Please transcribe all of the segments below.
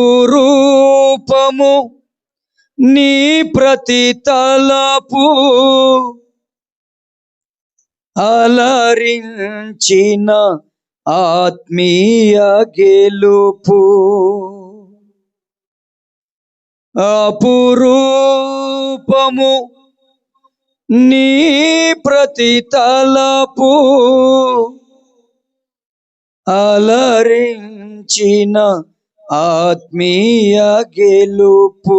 రూపము నీ ప్రతి తలపు అలరించిన ఆత్మీయ గెలుపు. అపురూపము నీ ప్రతి తలపు అలరించిన ఆత్మీయ గెలుపు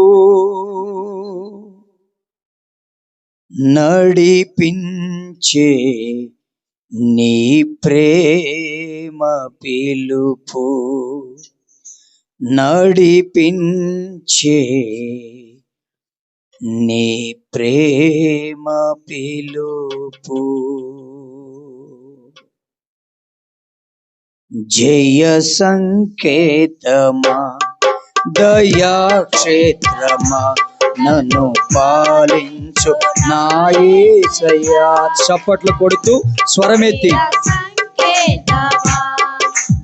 నడిపించే నీ ప్రేమ పిలుపు నడిపించే నీ ప్రేమ పిలుపు. జయ సంకేతమా దయాక్షేత్రమా నన్ను పాలించు నాయసయ్యా చప్పట్లు కొడుతూ స్వరమెత్తి.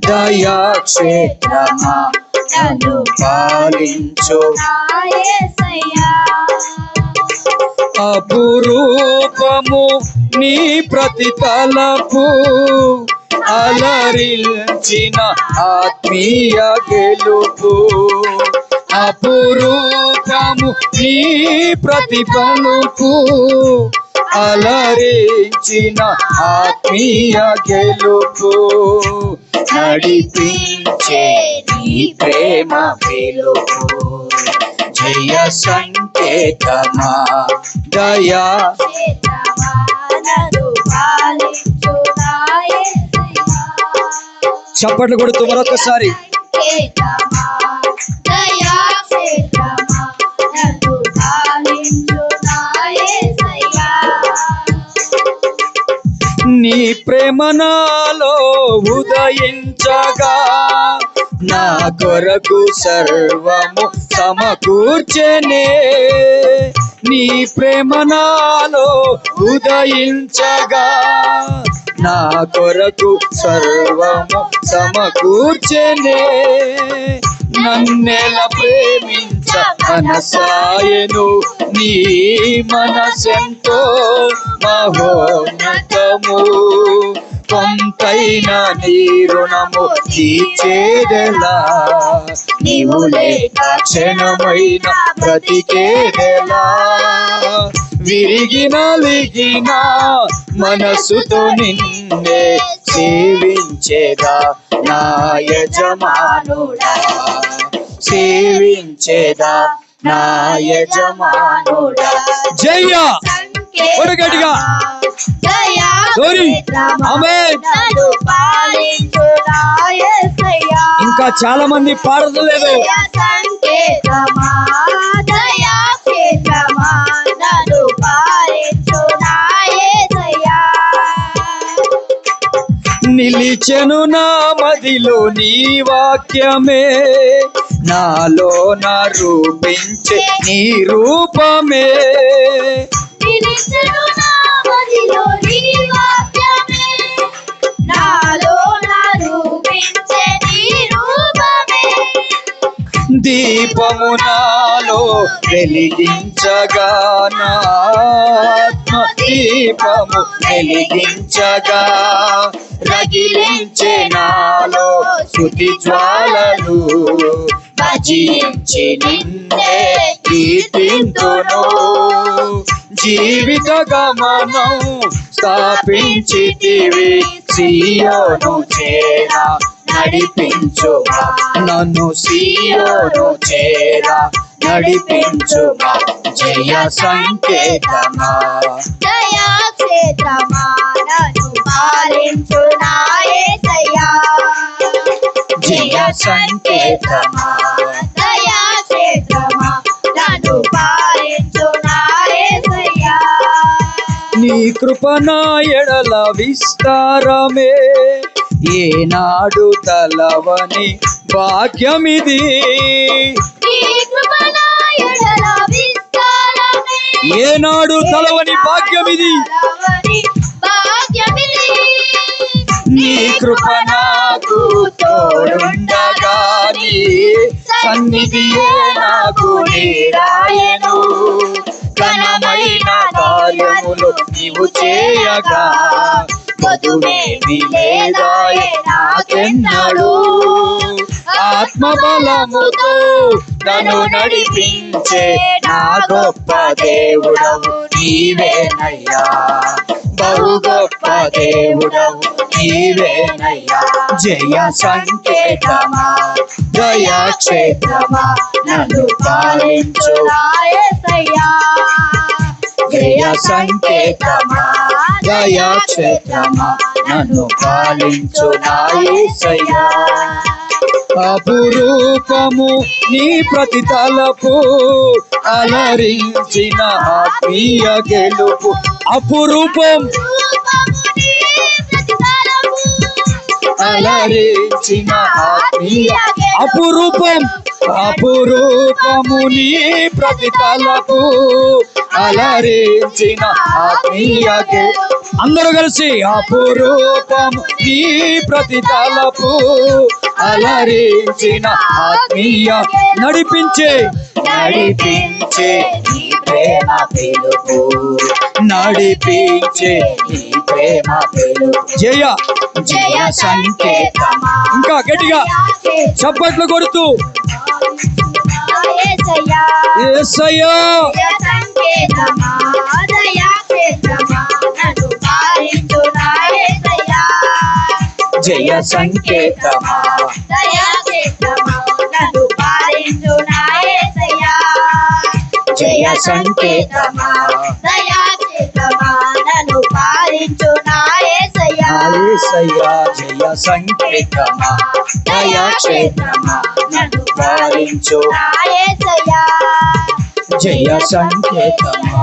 దయాక్షేత్రమా నన్ను పాలించు అపురూపము నీ ప్రతి తలపు అలరించిన ఆత్మీయ గెలుపు. అపురూపము నీ ప్రతి అలరించిన ఆత్మీయ గెలుపు. నడిపించే నీ ప్రేమ పిలుపు జయ సంకేతమా దయా చప్పట్లు కొడుతూ మరొకసారి నీ ప్రేమ నాలో ఉదయించగా నా కొరకు సర్వము సమకూర్చనే. నీ ప్రేమ నాలో ఉదయించగా నా కొరకు సర్వము సమకూర్చనే. నన్నెల ప్రేమించ మనసాయను నీ మనసెంతో మహోన్నతము. కొంతైన నీ రుణము తీర్చేదెలా? నీవు లేక క్షణమైన బ్రతికేదెలా? విరిగిన లిగిన మనసుతో నిన్నే సేవించేదా నా యజమానుడా? సేవించేదా నా యజమానుడా? జయ. Amen. ఇంకా చాలా మంది పాడలేదు నిలిచెను నా మదిలో నీ వాక్యమే. నాలో నా రూపించే నీ రూపమే. నిలిచెను నా మదిలో నాలో నా దీపము వెలిగించగా రగిలించే నాలో శృతి జ్వాలలు భజించి నిన్నే కీర్తింతును. జీవిత గమనం స్థాపించితివి సీయోను చేరా నడిపించుమా నన్ను సీయోను చేరా. నడిపించుమా? జయ సంకేతమా? దయా క్షేత్రమా? నన్ను పాలించు. జయ సంకేతమా? దయా క్షేత్రమా? నన్ను పాలించు నా కృప నా ఎడల విస్తారమే. ఏనాడు తలవని భాగ్యమిది. ఏనాడు తలవని తలవని భాగ్యమిది. నీ కృప నాకు తోడుండగా నీ సన్నిధియే నాకు నీరాయను. ఘనమైన కార్యములు నీవు చేయగా మధుమేమి లేదాయే నాకెన్నడు. ఆత్మబలముతో నన్ను నడిపించే నా గొప్ప దేవుడవు నీవేనయ్యా. బహు గొప్ప దేవుడవు నీవేనయ్యా. జయ సంకేతమా జయ క్షేత్రమా నన్ను పాలించు. జయ సంకేతమా జయ క్షేత్రమా నన్ను పాలించు నా యేసయ్యా అపురూపము నీ ప్రతి తలపు అలరించిన ఆత్మీయ గెలుపు. అపురూపం అలరించిన ఆత్మీయ అపురూపం. అపురూపము నీ ప్రతి తలపు అలరించిన ఆత్మీయ అందరూ కలిసి అపురూపము నీ ప్రతి తలపు అలరించిన ఆత్మీయ నడిపించే. నడిపించే నీ ప్రేమ పిలుపు నడిపించే నీ ప్రేమ పిలుపు జయ. జయ సంకేతమా? ఇంకా గట్టిగా చప్పట్లు కొడుతూ. ఏసయ్యా. జయ సంకేతమా జయ సంకేతమా ఆయేసయ్యా జయ సంకేతమా నన్ను పాలించు. జయ సంకేతమా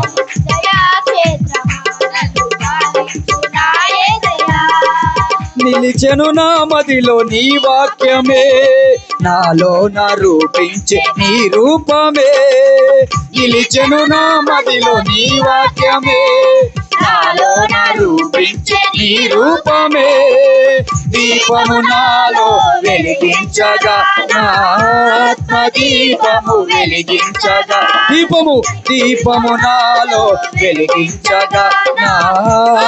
నిలిచెను నా మదిలో నీ వాక్యమే. నాలో నా రూపించే నీ రూపమే. నిలిచెను నా మదిలో నీ వాక్యమే. నాలో నా రూపించే నీ రూపమే. దీపము నాలో వెలిగించగా నా ఆత్మ దీపము వెలిగించగా. దీపము. దీపము నాలో వెలిగించగా నా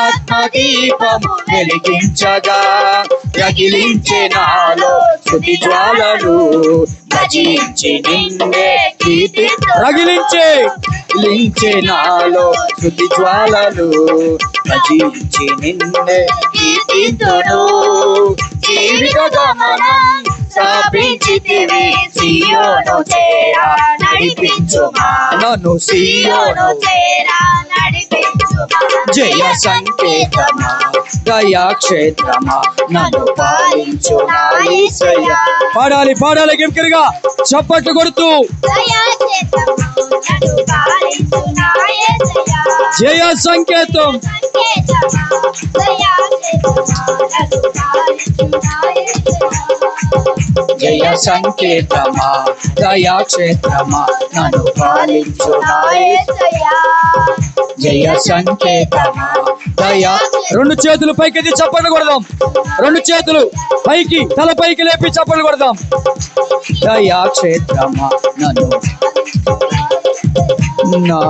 ఆత్మ దీపము వెలిగించగా. రగిలించే నాలో శృతి జ్వాలలు నిన్నే కీర్తి రగిలించే లించే నాలో శృతి జ్వాలలు భజించి నిన్నే కీర్తింతును జీవిత గమనం స్థాపించితివి సియోను చేరా నడిపించుమా. నన్ను సియోను జయ సంకేతమా దయా క్షేత్రమా నన్ను పాలించు నా యేసయ్యా. పాడాలి పాడాలి గిరిగా చప్పట్లు కొడుతూ. జయ సంకేతం సంకేతమా దయా క్షేత్రమా నన్ను పాలించు నా యేసయ్యా. జయ సంకేతమా దయా రెండు చేతులు పైకి చప్పట్లు కొడదాం. రెండు చేతులు పైకి తల పైకి లేపి చప్పట్లు కొడదాం. దయా క్షేత్రమా నన్ను నా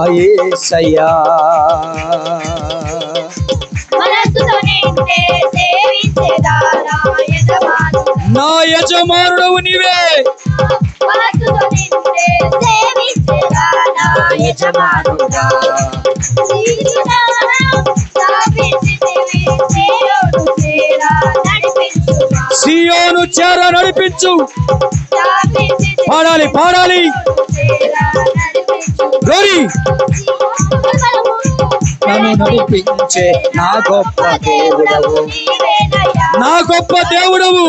దేవుడు చేరా నడిపించుమా. సియోను చేర నడిపించు పాడాలి పాడాలి. గౌరీ నన్ను నడిపించే నా గొప్ప దేవుడవు. నా గొప్ప దేవుడవు.